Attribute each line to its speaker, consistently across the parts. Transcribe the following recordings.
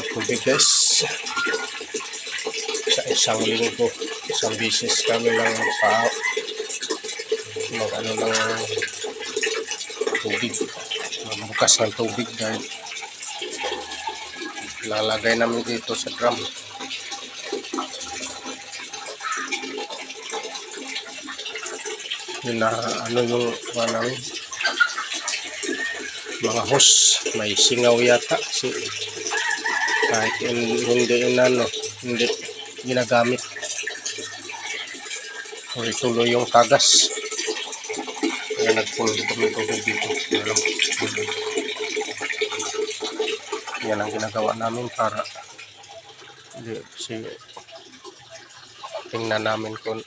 Speaker 1: tubig guys. Sa isang linggo, isang bisis kami lang pa mag ano ng tubig. Magbukas ng tubig dahil lalagay namin dito sa drum. Yun na ano yung ano namin mga host may singaw yata kasi kahit hin- hindi inano hindi ginagamit. Tuloy tuloy yung tagas kaya nagpulo kami tubig dito. Alam, yan ang ginagawa namin para hindi kasi tingnan namin kung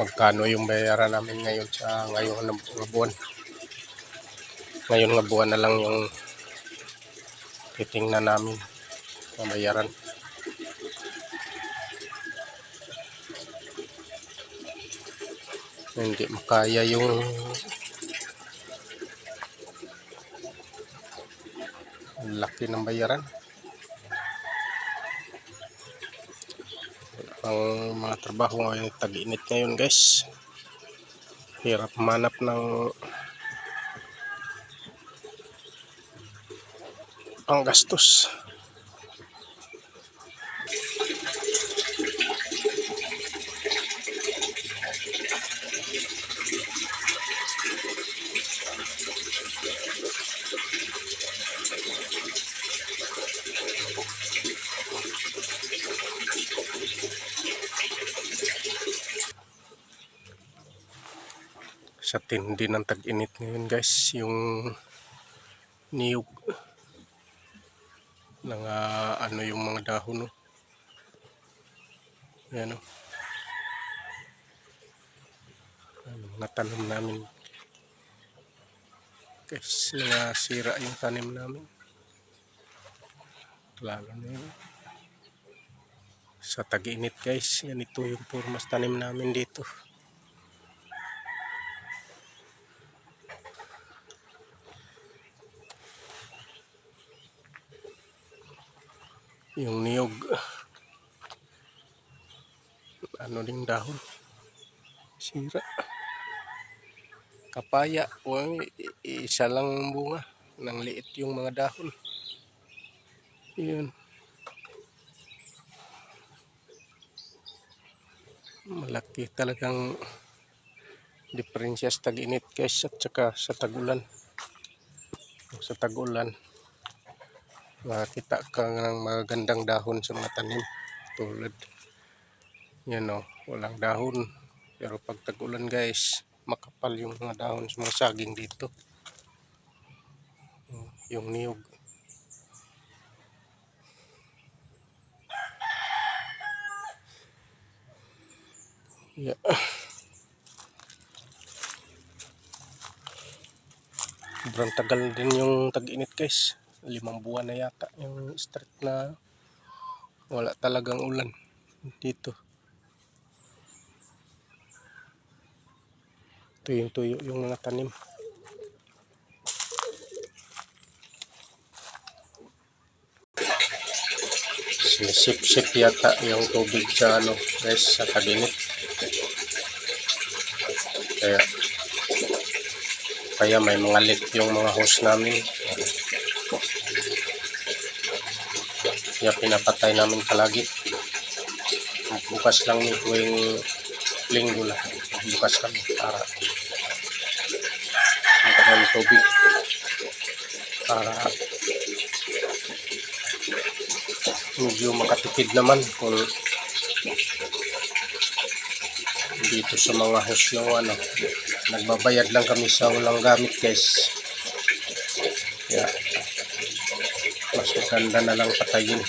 Speaker 1: magkano yung bayaran namin ngayon sa ngayon ng ng buwan. Ngayon nga buwan na lang yung namin na bayaran. Hindi makaya yung laki ng bayaran. ang mga trabaho ngayon tag-init ngayon guys hirap manap ng panggastos sa tindi ng tag-init ngayon guys yung niyog ng ah, ano yung mga dahon no? Yan o ano, mga tanim namin. Guys sira yung tanim namin. Lalo na yun. Sa tag-init guys ganito yung formas tanim namin dito yung niyog. Ano ding dahon? Sira. Kapaya. O isa lang ang bunga. Nang liit yung mga dahon. Yun. Malaki talagang diferensya sa tag-init guys at saka sa tag-ulan. Sa tag-ulan makita ka ng magagandang dahon sa mga tanim tulad yan o walang dahon. Pero pag tag-ulan guys makapal yung mga dahon. Sa mga saging dito. Yung niyog. Yeah. sobrang tagal din yung tag-init guys limang buwan na yata yung start na wala talagang ulan dito. Tuyong tuyo yung mga tanim. Sinisip-sip yata yung tubig sa ano guys sa kabinet. Kaya kaya may mga leak yung mga hose namin kaya pinapatay namin palagi. Bukas lang yung tuwing linggo lang. Bukas kami para magkaroon ng tubig. Para medyo makatipid naman kung dito sa mga host ng ano nagbabayad lang kami sa walang gamit guys. Mas maganda na lang patayin